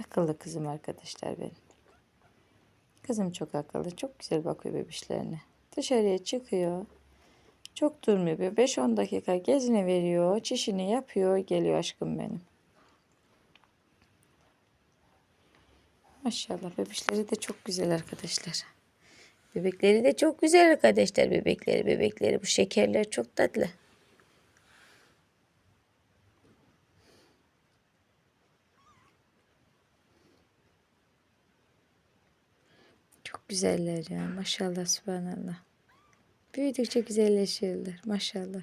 Akıllı kızım arkadaşlar benim. Kızım çok akıllı. Çok güzel bakıyor bebişlerine. Dışarıya çıkıyor. Çok durmuyor. 5-10 dakika gezine veriyor. Çişini yapıyor. Geliyor aşkım benim. Maşallah bebişleri de çok güzel arkadaşlar. Bebekleri de çok güzel arkadaşlar bebekleri bebekleri. Bu şekerler çok tatlı. Çok güzeller ya maşallah subhanallah. Büyüdükçe güzelleşiyorlar maşallah.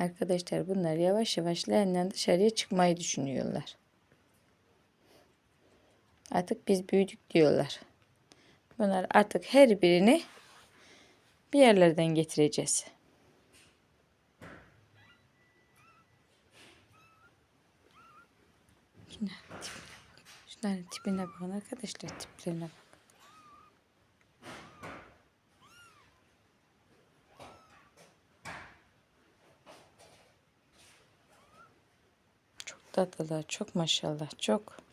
Arkadaşlar bunlar yavaş yavaş leğenden dışarıya çıkmayı düşünüyorlar. Artık biz büyüdük diyorlar. Bunlar artık her birini bir yerlerden getireceğiz. Şunların tipine. Şunların tipine bakın arkadaşlar tiplerine bakın. Çok tatlılar çok maşallah çok.